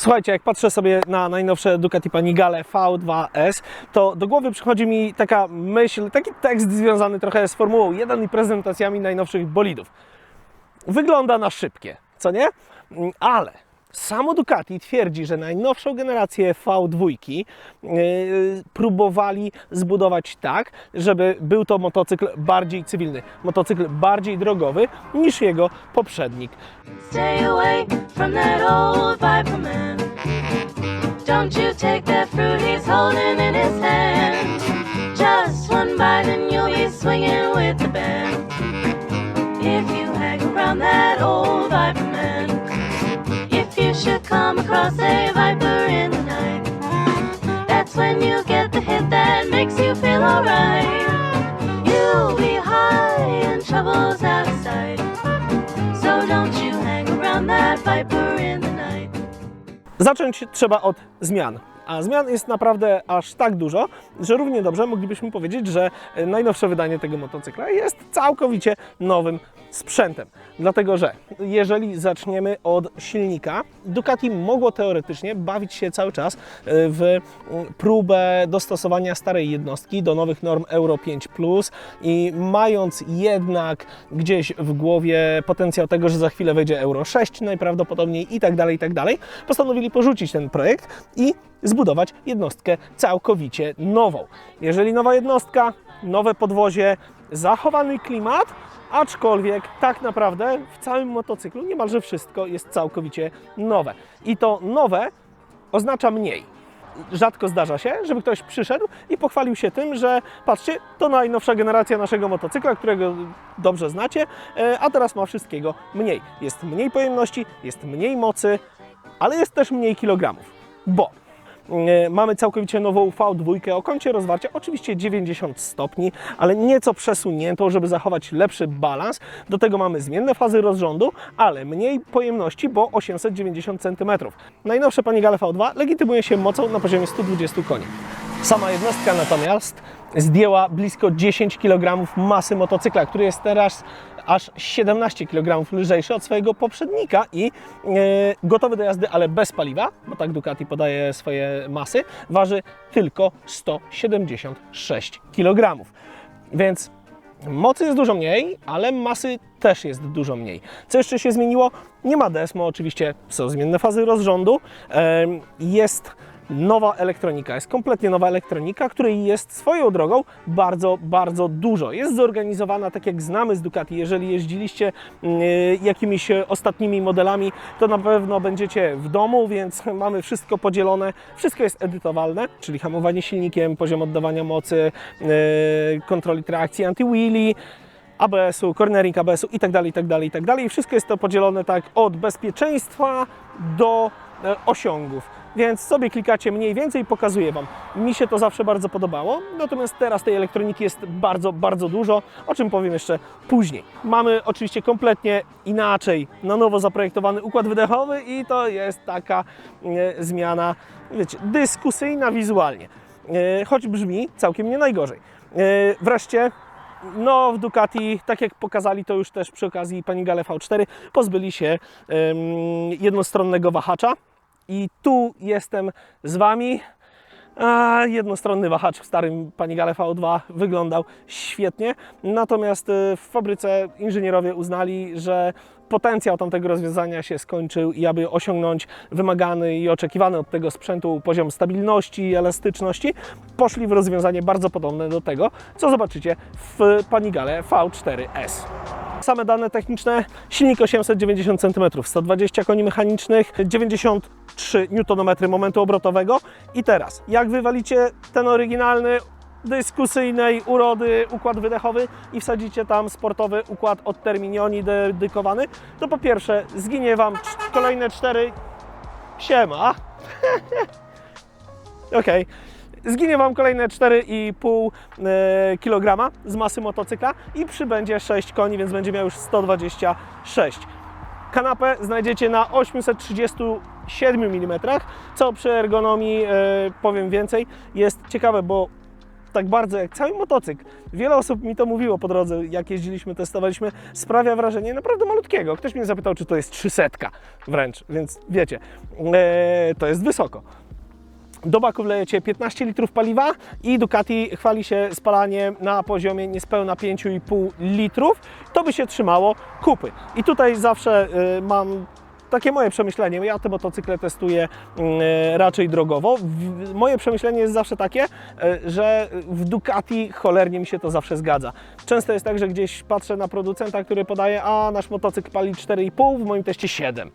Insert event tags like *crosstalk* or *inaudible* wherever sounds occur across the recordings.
Słuchajcie, jak patrzę sobie na najnowsze Ducati Panigale V2S, to do głowy przychodzi mi taka myśl, taki tekst związany trochę z Formułą 1 i prezentacjami najnowszych bolidów. Wygląda na szybkie, co nie? Mm, Ale samo Ducati twierdzi, że najnowszą generację V2 yy, próbowali zbudować tak, żeby był to motocykl bardziej cywilny, motocykl bardziej drogowy niż jego poprzednik. If you hang around that old Viper should come across a Viper in the night. That's when you get the hit that makes you feel alright. You'll be high and troubles out of sight. So don't you hang around that viper in the night. Zacząć trzeba od zmian. A zmian jest naprawdę aż tak dużo, że równie dobrze moglibyśmy powiedzieć, że najnowsze wydanie tego motocykla jest całkowicie nowym sprzętem. Dlatego, że jeżeli zaczniemy od silnika, Ducati mogło teoretycznie bawić się cały czas w próbę dostosowania starej jednostki do nowych norm Euro 5 i mając jednak gdzieś w głowie potencjał tego, że za chwilę wejdzie Euro 6 najprawdopodobniej i tak dalej, i tak dalej, postanowili porzucić ten projekt i zbudować jednostkę całkowicie nową. Jeżeli nowa jednostka, nowe podwozie, zachowany klimat, aczkolwiek tak naprawdę w całym motocyklu niemalże wszystko jest całkowicie nowe. I to nowe oznacza mniej. Rzadko zdarza się, żeby ktoś przyszedł i pochwalił się tym, że patrzcie, to najnowsza generacja naszego motocykla, którego dobrze znacie, e, a teraz ma wszystkiego mniej. Jest mniej pojemności, jest mniej mocy, ale jest też mniej kilogramów, bo mamy całkowicie nową V2 o kącie rozwarcia, oczywiście 90 stopni, ale nieco przesuniętą, żeby zachować lepszy balans. Do tego mamy zmienne fazy rozrządu, ale mniej pojemności, bo 890 cm. Najnowsze Panigale V2 legitymuje się mocą na poziomie 120 koni. Sama jednostka natomiast zdjęła blisko 10 kg masy motocykla, który jest teraz aż 17 kg lżejszy od swojego poprzednika i e, gotowy do jazdy, ale bez paliwa, bo tak Ducati podaje swoje masy, waży tylko 176 kg. Więc Mocy jest dużo mniej, ale masy też jest dużo mniej. Co jeszcze się zmieniło? Nie ma DSMO, oczywiście są zmienne fazy rozrządu. Jest nowa elektronika, jest kompletnie nowa elektronika, której jest swoją drogą bardzo, bardzo dużo. Jest zorganizowana tak jak znamy z Ducati. Jeżeli jeździliście mm, jakimiś ostatnimi modelami, to na pewno będziecie w domu, więc mamy wszystko podzielone. Wszystko jest edytowalne, czyli hamowanie silnikiem, poziom oddawania mocy, e, kontroli trakcji, anti-wheelie, ABS-u, cornering ABS-u i tak dalej, i tak tak. I wszystko jest to podzielone tak od bezpieczeństwa do e, osiągów. Więc sobie klikacie mniej więcej, pokazuję Wam. Mi się to zawsze bardzo podobało, natomiast teraz tej elektroniki jest bardzo, bardzo dużo, o czym powiem jeszcze później. Mamy oczywiście kompletnie inaczej, na nowo zaprojektowany układ wydechowy i to jest taka e, zmiana, wiecie, dyskusyjna wizualnie, e, choć brzmi całkiem nie najgorzej. E, wreszcie no, w Ducati, tak jak pokazali to już też przy okazji Panigale V4, pozbyli się jednostronnego wahacza. I tu jestem z Wami. A, jednostronny wahacz w starym Panigale V2 wyglądał świetnie, natomiast y, w fabryce inżynierowie uznali, że potencjał tamtego rozwiązania się skończył i aby osiągnąć wymagany i oczekiwany od tego sprzętu poziom stabilności i elastyczności, poszli w rozwiązanie bardzo podobne do tego, co zobaczycie w Panigale V4S. Same dane techniczne, silnik 890 cm, 120 koni mechanicznych, 93 Nm momentu obrotowego. I teraz, jak wywalicie ten oryginalny dyskusyjnej urody układ wydechowy i wsadzicie tam sportowy układ od Terminioni dedykowany, to po pierwsze zginie Wam kolejne 4 siema. *laughs* Okej. Zginie Wam kolejne 4,5 e, kg z masy motocykla i przybędzie 6 koni, więc będzie miał już 126. Kanapę znajdziecie na 837 mm, co przy ergonomii, e, powiem więcej, jest ciekawe, bo tak bardzo jak cały motocykl, wiele osób mi to mówiło po drodze, jak jeździliśmy, testowaliśmy, sprawia wrażenie naprawdę malutkiego. Ktoś mnie zapytał, czy to jest 300 wręcz, więc wiecie, e, to jest wysoko. Do baku wlejecie 15 litrów paliwa i Ducati chwali się spalaniem na poziomie niespełna 5,5 litrów. To by się trzymało kupy. I tutaj zawsze y, mam takie moje przemyślenie. Ja te motocykle testuję y, raczej drogowo. Moje przemyślenie jest zawsze takie, y, że w Ducati cholernie mi się to zawsze zgadza. Często jest tak, że gdzieś patrzę na producenta, który podaje, a nasz motocykl pali 4,5, w moim teście 7.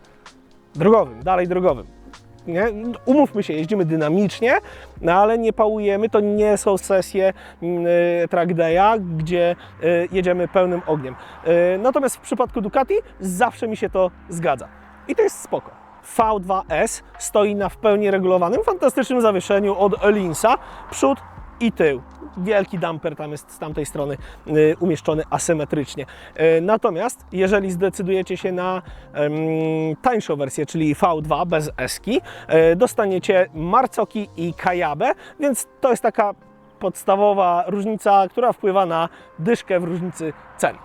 Drogowym, dalej drogowym nie? Umówmy się, jeździmy dynamicznie, no ale nie pałujemy, to nie są sesje y, track day'a, gdzie y, jedziemy pełnym ogniem. Y, natomiast w przypadku Ducati zawsze mi się to zgadza. I to jest spoko. V2S stoi na w pełni regulowanym, fantastycznym zawieszeniu od Linsa, przód i tył. Wielki damper tam jest z tamtej strony y, umieszczony asymetrycznie. Y, natomiast jeżeli zdecydujecie się na tańszą wersję, czyli V2 bez eski, y, dostaniecie marcoki i kajabę, więc to jest taka podstawowa różnica, która wpływa na dyszkę w różnicy cen.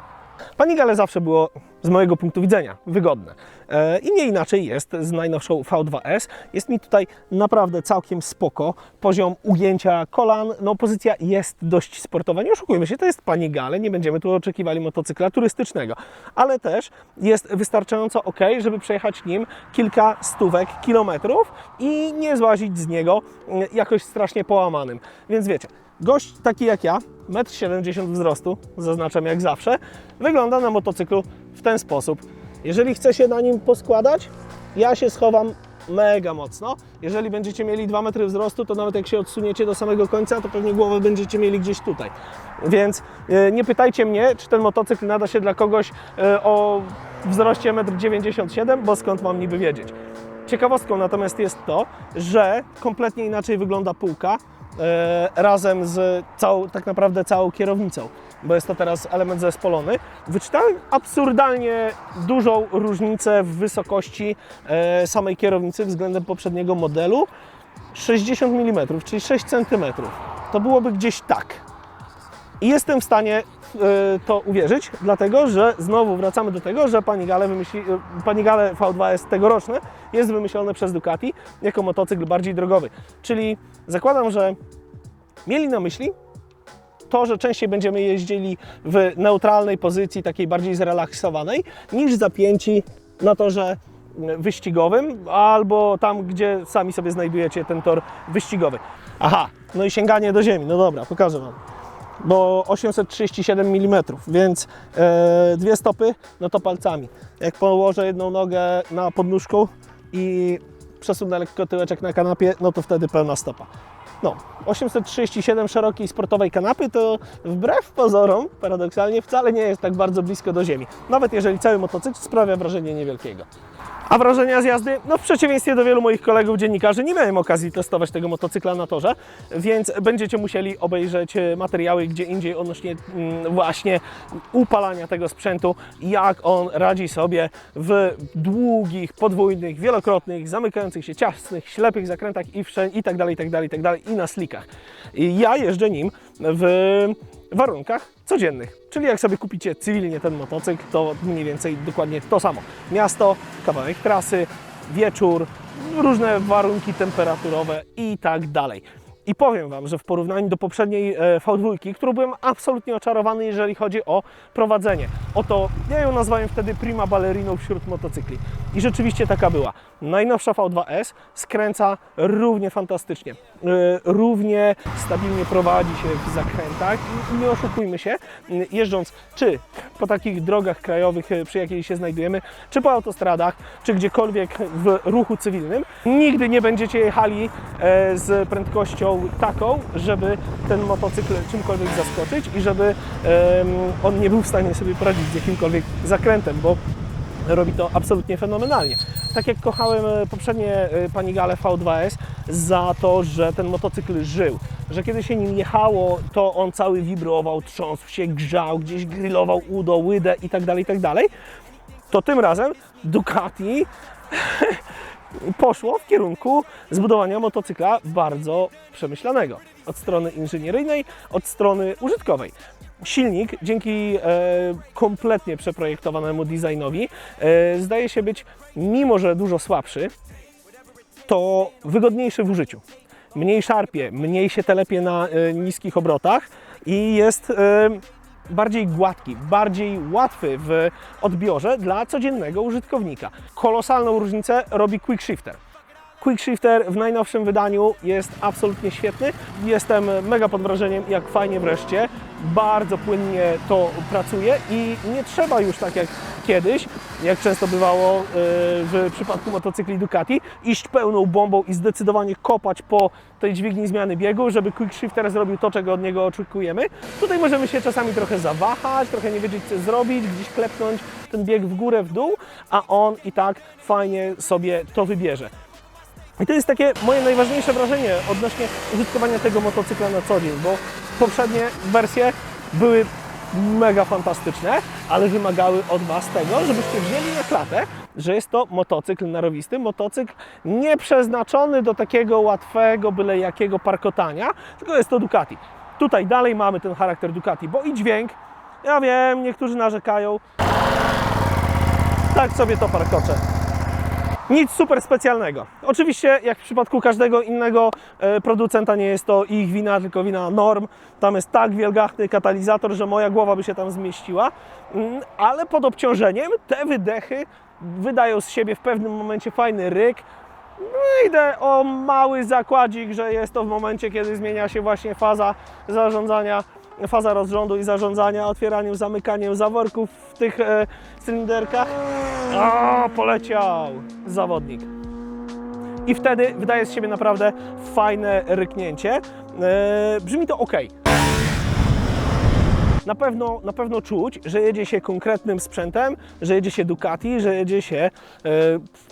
Panigale zawsze było z mojego punktu widzenia wygodne. E, I nie inaczej jest z najnowszą V2S. Jest mi tutaj naprawdę całkiem spoko. Poziom ugięcia kolan, no pozycja jest dość sportowa. Nie oszukujmy się, to jest Panigale, nie będziemy tu oczekiwali motocykla turystycznego. Ale też jest wystarczająco ok, żeby przejechać nim kilka stówek kilometrów i nie złazić z niego mm, jakoś strasznie połamanym. Więc wiecie, Gość taki jak ja, 1,70 m wzrostu, zaznaczam jak zawsze, wygląda na motocyklu w ten sposób. Jeżeli chce się na nim poskładać, ja się schowam mega mocno. Jeżeli będziecie mieli 2 metry wzrostu, to nawet jak się odsuniecie do samego końca, to pewnie głowę będziecie mieli gdzieś tutaj. Więc e, nie pytajcie mnie, czy ten motocykl nada się dla kogoś e, o wzroście 1,97 m, bo skąd mam niby wiedzieć. Ciekawostką natomiast jest to, że kompletnie inaczej wygląda półka razem z całą, tak naprawdę całą kierownicą, bo jest to teraz element zespolony. Wyczytałem absurdalnie dużą różnicę w wysokości e, samej kierownicy względem poprzedniego modelu. 60 mm, czyli 6 cm. To byłoby gdzieś tak. I jestem w stanie e, to uwierzyć, dlatego że znowu wracamy do tego, że Panigale, wymyśli, e, Panigale V2S tegoroczne jest wymyślone przez Ducati jako motocykl bardziej drogowy. Czyli zakładam, że mieli na myśli to, że częściej będziemy jeździli w neutralnej pozycji, takiej bardziej zrelaksowanej, niż zapięci na torze wyścigowym, albo tam, gdzie sami sobie znajdujecie ten tor wyścigowy. Aha, no i sięganie do ziemi. No dobra, pokażę Wam bo 837 mm, więc e, dwie stopy, no to palcami. Jak położę jedną nogę na podnóżku i przesunę lekko tyłeczek na kanapie, no to wtedy pełna stopa. No, 837 szerokiej sportowej kanapy to wbrew pozorom, paradoksalnie, wcale nie jest tak bardzo blisko do ziemi. Nawet jeżeli cały motocykl sprawia wrażenie niewielkiego. A wrażenia z jazdy? No w przeciwieństwie do wielu moich kolegów dziennikarzy nie miałem okazji testować tego motocykla na torze, więc będziecie musieli obejrzeć e, materiały gdzie indziej odnośnie mm, właśnie upalania tego sprzętu, jak on radzi sobie w długich, podwójnych, wielokrotnych, zamykających się ciasnych, ślepych zakrętach i, wszędzie, i tak dalej, i tak dalej, i tak dalej, i na slikach. Ja jeżdżę nim w warunkach codziennych. Czyli jak sobie kupicie cywilnie ten motocykl, to mniej więcej dokładnie to samo. Miasto, kawałek trasy, wieczór, różne warunki temperaturowe i tak dalej. I powiem Wam, że w porównaniu do poprzedniej e, V2, którą byłem absolutnie oczarowany, jeżeli chodzi o prowadzenie. Oto, ja ją nazwałem wtedy prima balleriną wśród motocykli. I rzeczywiście taka była. Najnowsza V2S skręca równie fantastycznie. E, Równie stabilnie prowadzi się w zakrętach i nie oszukujmy się, m, jeżdżąc czy po takich drogach krajowych, e, przy jakiej się znajdujemy, czy po autostradach, czy gdziekolwiek w ruchu cywilnym, nigdy nie będziecie jechali e, z prędkością taką, żeby ten motocykl czymkolwiek zaskoczyć i żeby on nie był w stanie sobie poradzić z jakimkolwiek zakrętem, bo robi to absolutnie fenomenalnie. Tak jak kochałem e, poprzednie e, Panigale V2S za to, że ten motocykl żył, że kiedy się nim jechało, to on cały wibrował, trząsł się, grzał, gdzieś grillował udo, łydę i tak dalej, i tak to tym razem Ducati *laughs* poszło w kierunku zbudowania motocykla bardzo przemyślanego. Od strony inżynieryjnej, od strony użytkowej. Silnik, dzięki e, kompletnie przeprojektowanemu designowi, e, zdaje się być, mimo że dużo słabszy, to wygodniejszy w użyciu. Mniej szarpie, mniej się telepie na e, niskich obrotach i jest e, bardziej gładki, bardziej łatwy w odbiorze dla codziennego użytkownika. Kolosalną różnicę robi Quick Shifter. Quick Shifter w najnowszym wydaniu jest absolutnie świetny. Jestem mega pod wrażeniem, jak fajnie wreszcie, bardzo płynnie to pracuje i nie trzeba już tak jak kiedyś, jak często bywało yy, w przypadku motocykli Ducati, iść pełną bombą i zdecydowanie kopać po tej dźwigni zmiany biegu, żeby Quick Shifter zrobił to, czego od niego oczekujemy. Tutaj możemy się czasami trochę zawahać, trochę nie wiedzieć, co zrobić, gdzieś klepnąć ten bieg w górę, w dół, a on i tak fajnie sobie to wybierze. I to jest takie moje najważniejsze wrażenie odnośnie użytkowania tego motocykla na co dzień, bo poprzednie wersje były mega fantastyczne, ale wymagały od Was tego, żebyście wzięli na klatę, że jest to motocykl narowisty, motocykl nieprzeznaczony do takiego łatwego, byle jakiego parkotania, tylko jest to Ducati. Tutaj dalej mamy ten charakter Ducati, bo i dźwięk, ja wiem, niektórzy narzekają, tak sobie to parkocze. Nic super specjalnego. Oczywiście, jak w przypadku każdego innego e, producenta, nie jest to ich wina, tylko wina norm. Tam jest tak wielgachny katalizator, że moja głowa by się tam zmieściła, Mm, ale pod obciążeniem te wydechy wydają z siebie w pewnym momencie fajny ryk. No idę o mały zakładzik, że jest to w momencie, kiedy zmienia się właśnie faza zarządzania, faza rozrządu i zarządzania, otwieraniem, zamykaniem zaworków w tych e, cylinderkach. O, poleciał zawodnik. I wtedy wydaje z siebie naprawdę fajne ryknięcie. E, brzmi to ok. Na pewno, na pewno czuć, że jedzie się konkretnym sprzętem, że jedzie się Ducati, że jedzie się e,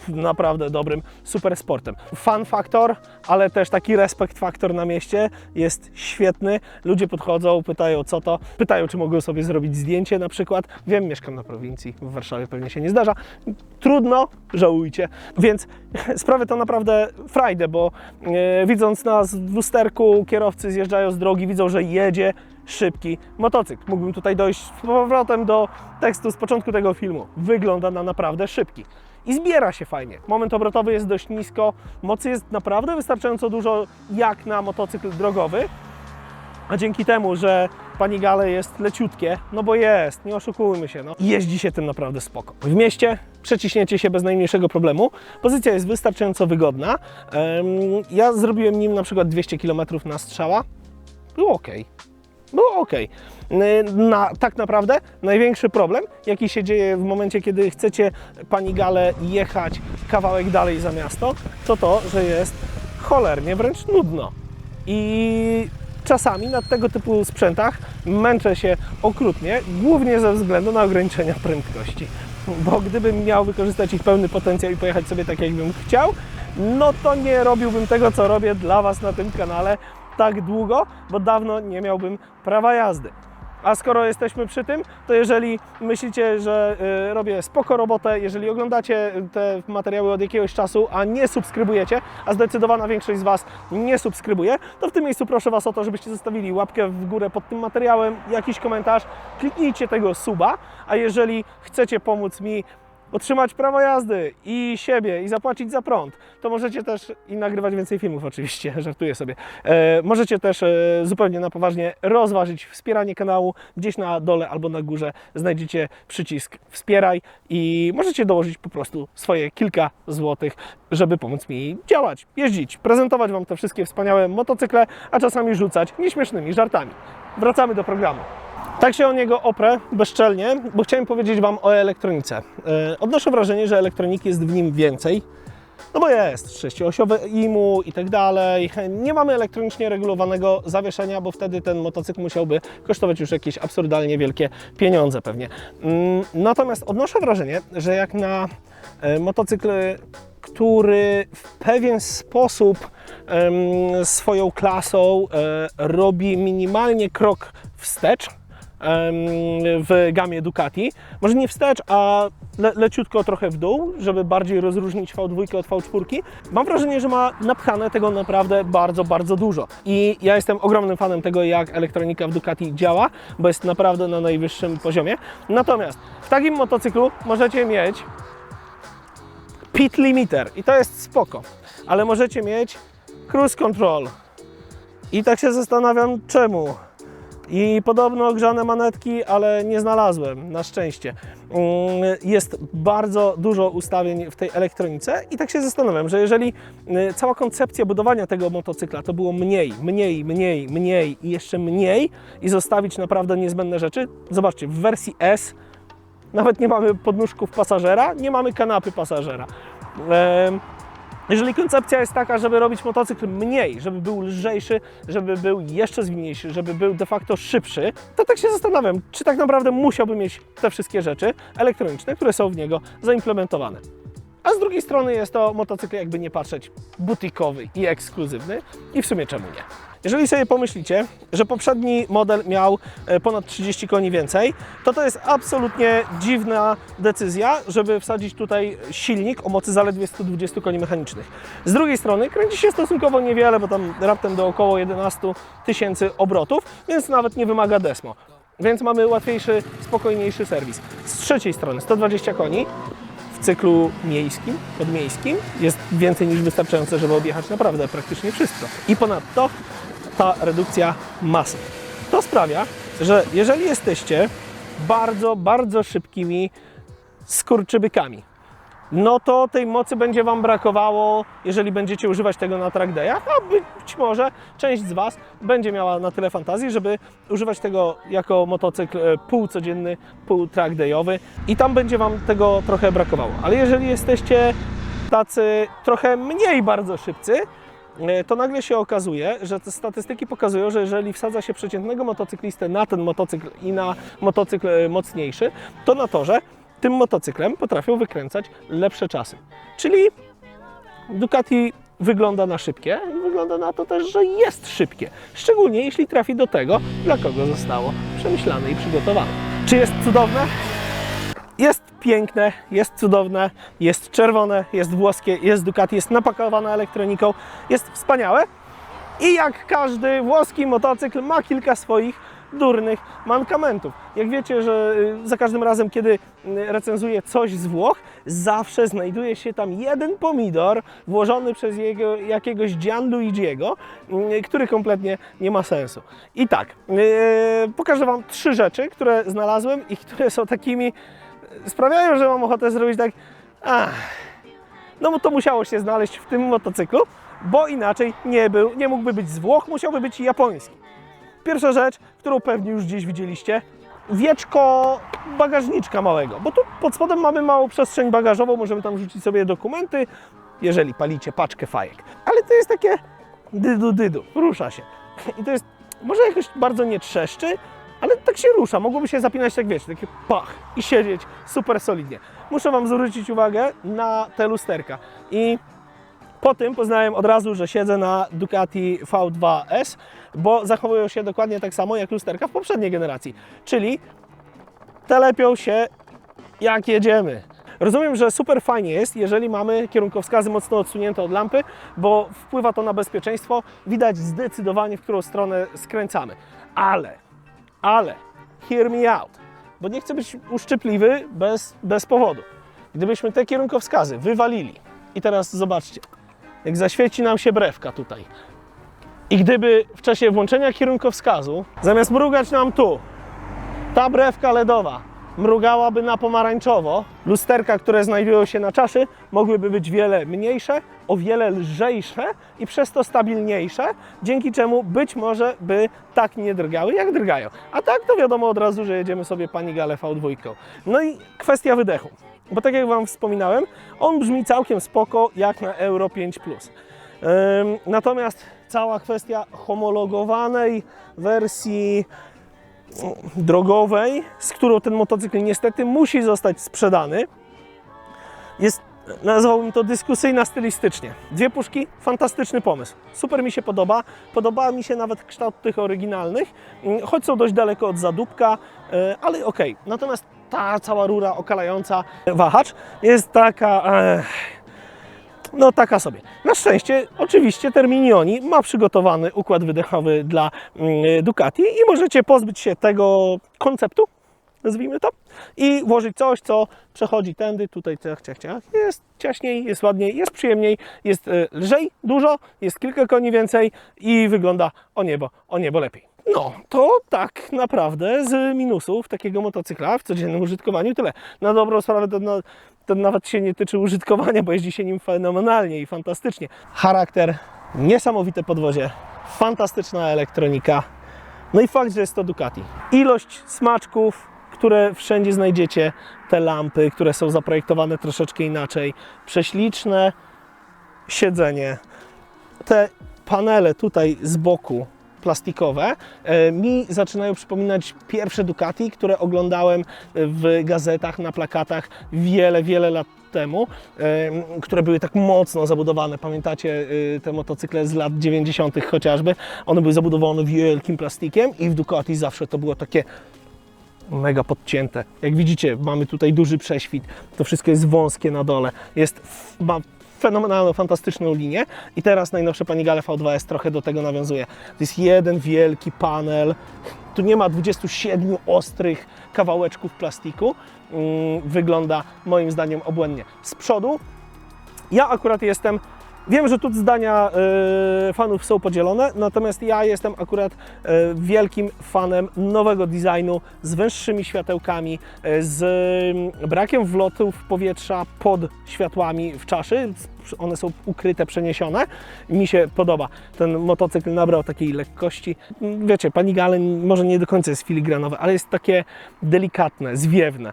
naprawdę dobrym super sportem. Fan faktor, ale też taki respekt faktor na mieście jest świetny. Ludzie podchodzą, pytają co to, pytają czy mogą sobie zrobić zdjęcie na przykład. Wiem, mieszkam na prowincji, w Warszawie pewnie się nie zdarza. Trudno, żałujcie. Więc *laughs* sprawia to naprawdę frajdę, bo e, widząc nas w lusterku, kierowcy zjeżdżają z drogi, widzą, że jedzie szybki motocykl. Mógłbym tutaj dojść z powrotem do tekstu z początku tego filmu. Wygląda na naprawdę szybki. I zbiera się fajnie. Moment obrotowy jest dość nisko, mocy jest naprawdę wystarczająco dużo jak na motocykl drogowy. A dzięki temu, że pani Gale jest leciutkie, no bo jest, nie oszukujmy się, no. jeździ się tym naprawdę spoko. W mieście przeciśniecie się bez najmniejszego problemu. Pozycja jest wystarczająco wygodna. Ja zrobiłem nim na przykład 200 km na strzała. Było ok. Było ok. Na, tak naprawdę największy problem, jaki się dzieje w momencie, kiedy chcecie pani Gale jechać kawałek dalej za miasto, to to, że jest cholernie wręcz nudno. I czasami na tego typu sprzętach męczę się okrutnie, głównie ze względu na ograniczenia prędkości. Bo gdybym miał wykorzystać ich pełny potencjał i pojechać sobie tak, jakbym chciał, no to nie robiłbym tego, co robię dla Was na tym kanale tak długo, bo dawno nie miałbym prawa jazdy. A skoro jesteśmy przy tym, to jeżeli myślicie, że y, robię spoko robotę, jeżeli oglądacie te materiały od jakiegoś czasu, a nie subskrybujecie, a zdecydowana większość z Was nie subskrybuje, to w tym miejscu proszę Was o to, żebyście zostawili łapkę w górę pod tym materiałem, jakiś komentarz, kliknijcie tego suba, a jeżeli chcecie pomóc mi otrzymać prawo jazdy i siebie i zapłacić za prąd, to możecie też i nagrywać więcej filmów oczywiście, *laughs* żartuję sobie. E, możecie też e, zupełnie na poważnie rozważyć wspieranie kanału. Gdzieś na dole albo na górze znajdziecie przycisk wspieraj i możecie dołożyć po prostu swoje kilka złotych, żeby pomóc mi działać, jeździć, prezentować Wam te wszystkie wspaniałe motocykle, a czasami rzucać nieśmiesznymi żartami. Wracamy do programu. Tak się o niego oprę bezczelnie, bo chciałem powiedzieć Wam o elektronice. E, Odnoszę wrażenie, że elektroniki jest w nim więcej. No bo jest sześcioosiowe IMU i tak dalej. Nie mamy elektronicznie regulowanego zawieszenia, bo wtedy ten motocykl musiałby kosztować już jakieś absurdalnie wielkie pieniądze pewnie. Mm, Natomiast odnoszę wrażenie, że jak na e, motocykl, który w pewien sposób swoją klasą e, robi minimalnie krok wstecz, w gamie Ducati. Może nie wstecz, a le, leciutko trochę w dół, żeby bardziej rozróżnić V2 od V4. Mam wrażenie, że ma napchane tego naprawdę bardzo, bardzo dużo. I ja jestem ogromnym fanem tego, jak elektronika w Ducati działa, bo jest naprawdę na najwyższym poziomie. Natomiast w takim motocyklu możecie mieć pit limiter i to jest spoko, ale możecie mieć cruise control. I tak się zastanawiam czemu. I podobno grzane manetki, ale nie znalazłem, na szczęście. Mm, Jest bardzo dużo ustawień w tej elektronice i tak się zastanawiam, że jeżeli y, cała koncepcja budowania tego motocykla to było mniej, mniej, mniej, mniej i jeszcze mniej i zostawić naprawdę niezbędne rzeczy, zobaczcie, w wersji S nawet nie mamy podnóżków pasażera, nie mamy kanapy pasażera. Jeżeli koncepcja jest taka, żeby robić motocykl mniej, żeby był lżejszy, żeby był jeszcze zwinniejszy, żeby był de facto szybszy, to tak się zastanawiam, czy tak naprawdę musiałby mieć te wszystkie rzeczy elektroniczne, które są w niego zaimplementowane. A z drugiej strony jest to motocykl, jakby nie patrzeć, butikowy i ekskluzywny i w sumie czemu nie. Jeżeli sobie pomyślicie, że poprzedni model miał e, ponad 30 koni więcej, to to jest absolutnie dziwna decyzja, żeby wsadzić tutaj silnik o mocy zaledwie 120 koni mechanicznych. Z drugiej strony kręci się stosunkowo niewiele, bo tam raptem do około 11 tysięcy obrotów, więc nawet nie wymaga desmo. Więc mamy łatwiejszy, spokojniejszy serwis. Z trzeciej strony 120 koni, w cyklu miejskim, podmiejskim jest więcej niż wystarczające, żeby objechać naprawdę praktycznie wszystko. I ponadto ta redukcja masy. To sprawia, że jeżeli jesteście bardzo, bardzo szybkimi skurczybykami, no to tej mocy będzie Wam brakowało, jeżeli będziecie używać tego na track dayach, a być może część z Was będzie miała na tyle fantazji, żeby używać tego jako motocykl e, półcodzienny, pół track dayowy i tam będzie Wam tego trochę brakowało. Ale jeżeli jesteście tacy trochę mniej bardzo szybcy, to nagle się okazuje, że te statystyki pokazują, że jeżeli wsadza się przeciętnego motocyklistę na ten motocykl i na motocykl e, mocniejszy, to na torze tym motocyklem potrafią wykręcać lepsze czasy. Czyli Ducati wygląda na szybkie i wygląda na to też, że jest szybkie. Szczególnie jeśli trafi do tego, dla kogo zostało przemyślane i przygotowane. Czy jest cudowne? Jest piękne, jest cudowne, jest czerwone, jest włoskie, jest Ducati, jest napakowane elektroniką, jest wspaniałe. I jak każdy włoski motocykl ma kilka swoich durnych mankamentów. Jak wiecie, że y, za każdym razem, kiedy y, recenzuję coś z Włoch, zawsze znajduje się tam jeden pomidor włożony przez jego, jakiegoś Gianluigiego, y, który kompletnie nie ma sensu. I tak, yy, pokażę Wam trzy rzeczy, które znalazłem i które są takimi, sprawiają, że mam ochotę zrobić tak, ach, no bo to musiało się znaleźć w tym motocyklu, bo inaczej nie był, nie mógłby być z Włoch, musiałby być japoński. Pierwsza rzecz, którą pewnie już gdzieś widzieliście, wieczko bagażniczka małego, bo tu pod spodem mamy małą przestrzeń bagażową, możemy tam wrzucić sobie dokumenty, jeżeli palicie paczkę fajek. Ale to jest takie dydu dydu, rusza się. I to jest, może jakoś bardzo nie trzeszczy, ale tak się rusza, mogłoby się zapinać tak wiecie, takie pach i siedzieć super solidnie. Muszę Wam zwrócić uwagę na te lusterka i po tym poznałem od razu, że siedzę na Ducati V2S, bo zachowują się dokładnie tak samo jak lusterka w poprzedniej generacji. Czyli telepią się jak jedziemy. Rozumiem, że super fajnie jest, jeżeli mamy kierunkowskazy mocno odsunięte od lampy, bo wpływa to na bezpieczeństwo. Widać zdecydowanie, w którą stronę skręcamy. Ale, ale, hear me out, bo nie chcę być uszczypliwy bez, bez powodu. Gdybyśmy te kierunkowskazy wywalili i teraz zobaczcie, jak zaświeci nam się brewka tutaj. I gdyby w czasie włączenia kierunkowskazu, zamiast mrugać nam tu, ta brewka LEDowa mrugałaby na pomarańczowo, lusterka, które znajdują się na czaszy, mogłyby być wiele mniejsze, o wiele lżejsze i przez to stabilniejsze, dzięki czemu być może by tak nie drgały, jak drgają. A tak to wiadomo od razu, że jedziemy sobie Panigale V2. No i kwestia wydechu. Bo tak jak Wam wspominałem, on brzmi całkiem spoko jak na Euro 5+. Ym, Natomiast cała kwestia homologowanej wersji mm, drogowej, z którą ten motocykl niestety musi zostać sprzedany, jest nazwałbym to dyskusyjna stylistycznie. Dwie puszki, fantastyczny pomysł. Super mi się podoba. Podoba mi się nawet kształt tych oryginalnych, mm, choć są dość daleko od zadupka, e, ale okej. Natomiast ta cała rura okalająca wahacz jest taka... E, no taka sobie. Na szczęście, oczywiście Terminioni ma przygotowany układ wydechowy dla mm, Ducati i możecie pozbyć się tego konceptu, nazwijmy to, i włożyć coś, co przechodzi tędy, tutaj ciach, ciach, ciach. Jest ciaśniej, jest ładniej, jest przyjemniej, jest e, lżej, dużo, jest kilka koni więcej i wygląda o niebo, o niebo lepiej. No, to tak naprawdę z minusów takiego motocykla w codziennym użytkowaniu tyle. Na dobrą sprawę to, no, to nawet się nie tyczy użytkowania, bo jeździ się nim fenomenalnie i fantastycznie. Charakter, niesamowite podwozie, fantastyczna elektronika, no i fakt, że jest to Ducati. Ilość smaczków, które wszędzie znajdziecie, te lampy, które są zaprojektowane troszeczkę inaczej, prześliczne siedzenie, te panele tutaj z boku plastikowe e, mi zaczynają przypominać pierwsze Ducati, które oglądałem w gazetach, na plakatach wiele, wiele lat temu, które były tak mocno zabudowane. Pamiętacie e, te motocykle z lat 90. chociażby? One były zabudowane wielkim plastikiem i w Ducati zawsze to było takie mega podcięte. Jak widzicie, mamy tutaj duży prześwit. To wszystko jest wąskie na dole. Jest, ma fenomenalną, fantastyczną linię. I teraz najnowsze Panigale V2S trochę do tego nawiązuje. To jest jeden wielki panel. Tu nie ma 27 ostrych kawałeczków plastiku. Mm, Wygląda moim zdaniem obłędnie. Z przodu ja akurat jestem. Wiem, że tu zdania e, fanów są podzielone, natomiast ja jestem akurat e, wielkim fanem nowego designu z węższymi światełkami, e, z mm, brakiem wlotów powietrza pod światłami w czaszy. One są ukryte, przeniesione. Mi się podoba. Ten motocykl nabrał takiej lekkości. Wiecie, Panigale może nie do końca jest filigranowe, ale jest takie delikatne, zwiewne.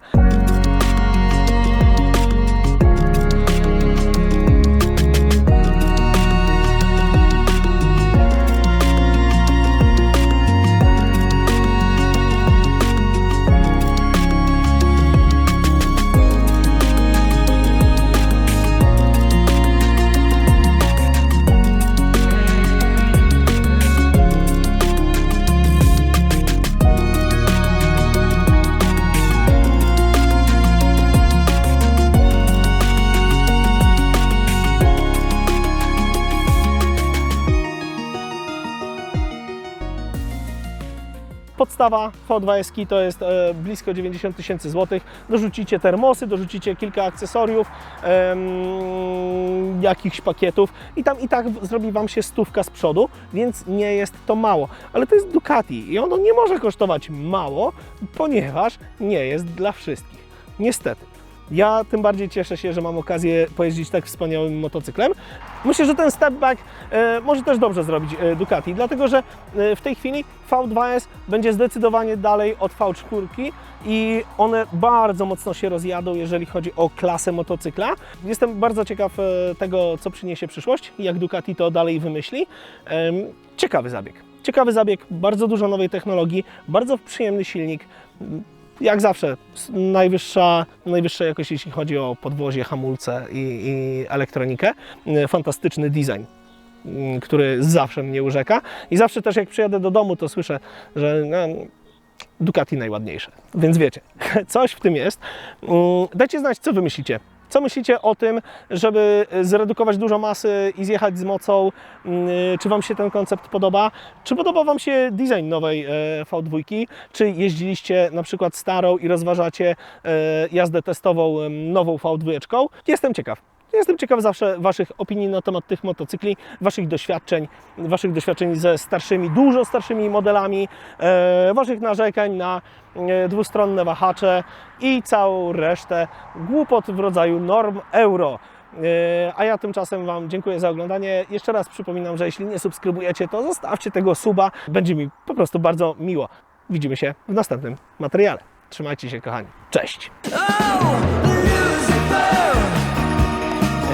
Podstawa V2S to jest e, blisko 90 tysięcy złotych. Dorzucicie termosy, dorzucicie kilka akcesoriów, em, jakichś pakietów i tam i tak zrobi Wam się stówka z przodu, więc nie jest to mało. Ale to jest Ducati i ono nie może kosztować mało, ponieważ nie jest dla wszystkich. Niestety. Ja tym bardziej cieszę się, że mam okazję pojeździć tak wspaniałym motocyklem. Myślę, że ten step back e, może też dobrze zrobić e, Ducati, dlatego że e, w tej chwili V2S będzie zdecydowanie dalej od V4 i one bardzo mocno się rozjadą, jeżeli chodzi o klasę motocykla. Jestem bardzo ciekaw e, tego, co przyniesie przyszłość jak Ducati to dalej wymyśli. Em, Ciekawy zabieg. Ciekawy zabieg, bardzo dużo nowej technologii, bardzo przyjemny silnik jak zawsze, najwyższa, najwyższa jakość, jeśli chodzi o podwozie, hamulce i, i elektronikę. Y, Fantastyczny design, y, który zawsze mnie urzeka. I zawsze też jak przyjadę do domu, to słyszę, że no, Ducati najładniejsze. Więc wiecie, *laughs* coś w tym jest. Mm, Dajcie znać, co wy myślicie. Co myślicie o tym, żeby zredukować dużo masy i zjechać z mocą? Mm, Czy Wam się ten koncept podoba? Czy podoba Wam się design nowej e, V2? Czy jeździliście na przykład starą i rozważacie e, jazdę testową nową V2? Jestem ciekaw. Jestem ciekaw zawsze Waszych opinii na temat tych motocykli, Waszych doświadczeń, Waszych doświadczeń ze starszymi, dużo starszymi modelami, e, Waszych narzekań na e, dwustronne wahacze i całą resztę głupot w rodzaju norm euro. E, A ja tymczasem Wam dziękuję za oglądanie. Jeszcze raz przypominam, że jeśli nie subskrybujecie, to zostawcie tego suba. Będzie mi po prostu bardzo miło. Widzimy się w następnym materiale. Trzymajcie się, kochani. Cześć!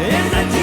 Is that